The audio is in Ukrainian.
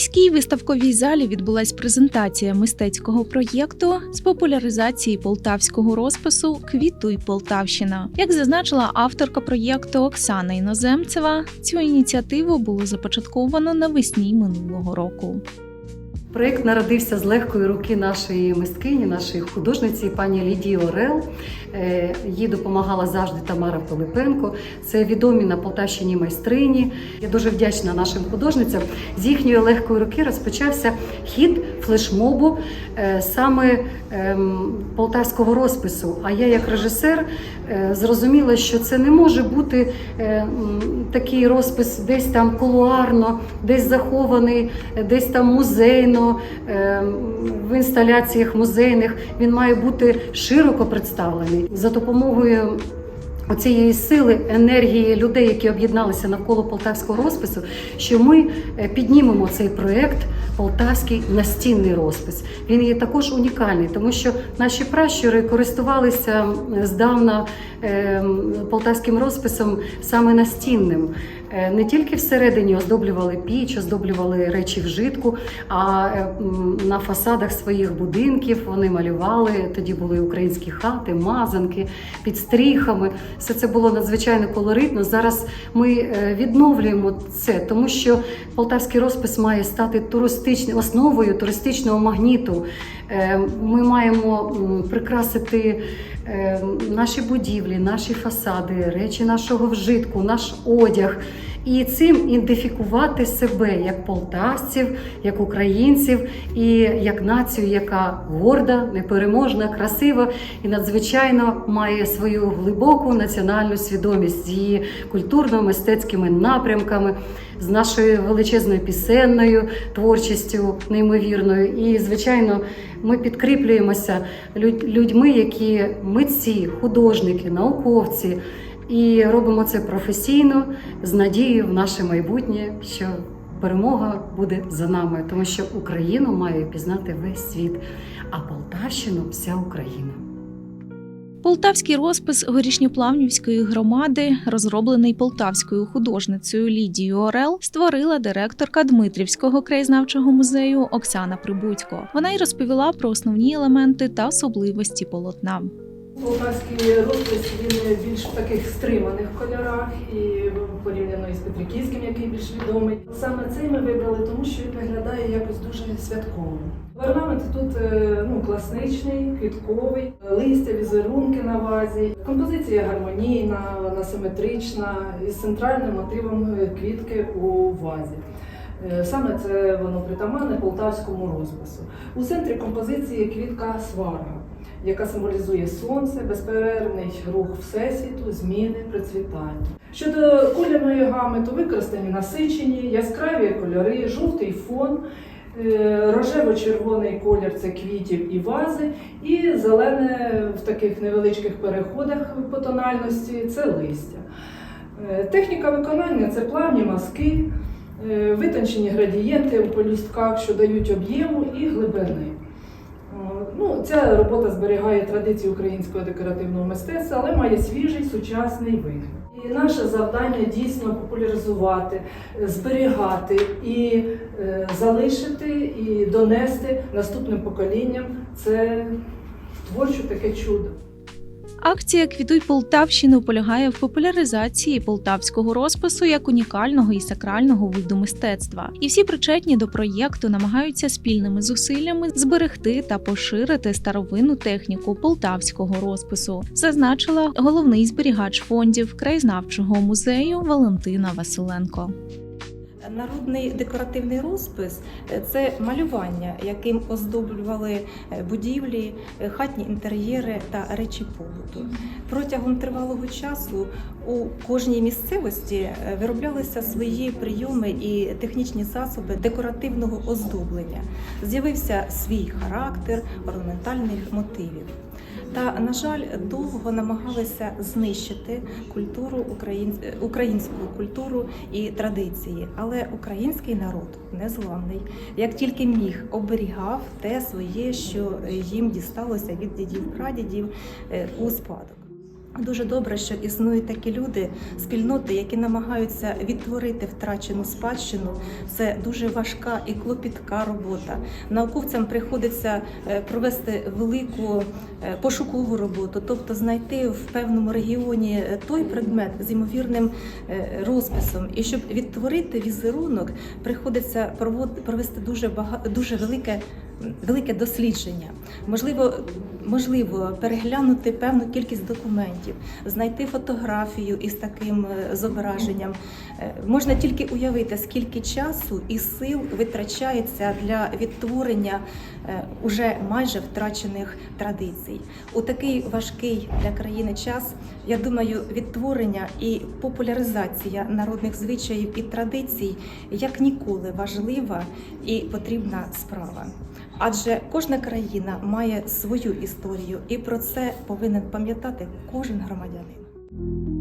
міській виставковій залі відбулась презентація мистецького проєкту з популяризації полтавського розпису Квітуй Полтавщина. Як зазначила авторка проєкту Оксана Іноземцева, цю ініціативу було започатковано навесні минулого року. Проєкт народився з легкої руки нашої мисткині, нашої художниці, пані Лідії Орел. Е, Їй допомагала завжди Тамара Пилипенко. Це відомі на Полтавщині майстрині. Я дуже вдячна нашим художницям. З їхньої легкої руки розпочався хід флешмобу е, саме ем, полтавського розпису. А я, як режисер, е, зрозуміла, що це не може бути такий розпис десь там кулуарно, десь захований, десь там музейно, е, в інсталяціях музейних. Він має бути широко представлений за допомогою. Оцієї сили, енергії людей, які об'єдналися навколо полтавського розпису, що ми е, піднімемо цей проект Полтавський настінний розпис. Він є також унікальний, тому що наші пращури користувалися здавна е, полтавським розписом саме настінним. Е, Не тільки всередині оздоблювали піч, оздоблювали речі вжитку, а е, на фасадах своїх будинків вони малювали. Тоді були українські хати, мазанки під стріхами. Все це було надзвичайно колоритно. Зараз ми е, відновлюємо це, тому що полтавський розпис має стати туристичним основою туристичного магніту. Ми маємо прикрасити наші будівлі, наші фасади, речі нашого вжитку, наш одяг. І цим ідентифікувати себе як полтавців, як українців і як націю, яка горда, непереможна, красива і надзвичайно має свою глибоку національну свідомість з її культурно-мистецькими напрямками, з нашою величезною пісенною творчістю неймовірною. І, звичайно, ми підкріплюємося людьми, які митці, художники, науковці. І робимо це професійно з надією в наше майбутнє, що перемога буде за нами, тому що Україну має пізнати весь світ, а Полтавщину вся Україна. Полтавський розпис горішньоплавнівської громади, розроблений полтавською художницею Лідією Орел, створила директорка Дмитрівського краєзнавчого музею Оксана Прибудько. Вона й розповіла про основні елементи та особливості полотна. Полтавський розпис він більш в таких стриманих кольорах і порівняно із Петриківським, який більш відомий. Саме цей ми вибрали, тому що він виглядає якось дуже святково. Орнамент тут е, ну, класичний, квітковий, листя, візерунки на вазі. Композиція гармонійна, вона симетрична, із центральним мотивом квітки у вазі. Е, Саме це воно притаманне полтавському розпису. У центрі композиції квітка сварга яка символізує сонце, безперервний рух всесвіту, зміни, процвітання. Щодо кольорної гами, то використані насичені, яскраві кольори, жовтий фон, е, рожево-червоний колір це квітів і вази, і зелене в таких невеличких переходах по тональності це листя. Е, Техніка виконання це плавні мазки, е, витончені градієнти у полюстках, що дають об'єму і глибини. О, Ну, ця робота зберігає традиції українського декоративного мистецтва, але має свіжий сучасний вигляд. І наше завдання дійсно популяризувати, е, зберігати і е, залишити, і донести наступним поколінням це творче таке чудо. Акція Квітуй Полтавщину полягає в популяризації полтавського розпису як унікального і сакрального виду мистецтва. І всі причетні до проєкту намагаються спільними зусиллями зберегти та поширити старовинну техніку полтавського розпису, зазначила головний зберігач фондів краєзнавчого музею Валентина Василенко. Народний декоративний розпис це малювання, яким оздоблювали е, будівлі, е, хатні інтер'єри та речі побуту. Протягом тривалого часу у кожній місцевості е, вироблялися свої прийоми і технічні засоби декоративного оздоблення. З'явився свій характер орнаментальних мотивів. Та, на жаль, довго намагалися знищити культуру україн... українську культуру і традиції. Але український народ незламний, як тільки міг, оберігав те своє, що їм дісталося від дідів прадідів е, у спадок. Дуже добре, що існують такі люди, спільноти, які намагаються відтворити втрачену спадщину. Це дуже важка і клопітка робота. Науковцям приходиться е, провести велику е, пошукову роботу, тобто знайти в певному регіоні е, той предмет з ймовірним розписом. І щоб відтворити візерунок, приходиться провести дуже багато дуже велике. Велике дослідження, можливо, можливо переглянути певну кількість документів, знайти фотографію із таким е, зображенням. Е, Можна тільки уявити, скільки часу і сил витрачається для відтворення е, уже майже втрачених традицій. У такий важкий для країни час, я думаю, відтворення і популяризація народних звичаїв і традицій як ніколи важлива і потрібна справа. Адже кожна країна має свою історію, і про це повинен пам'ятати кожен громадянин.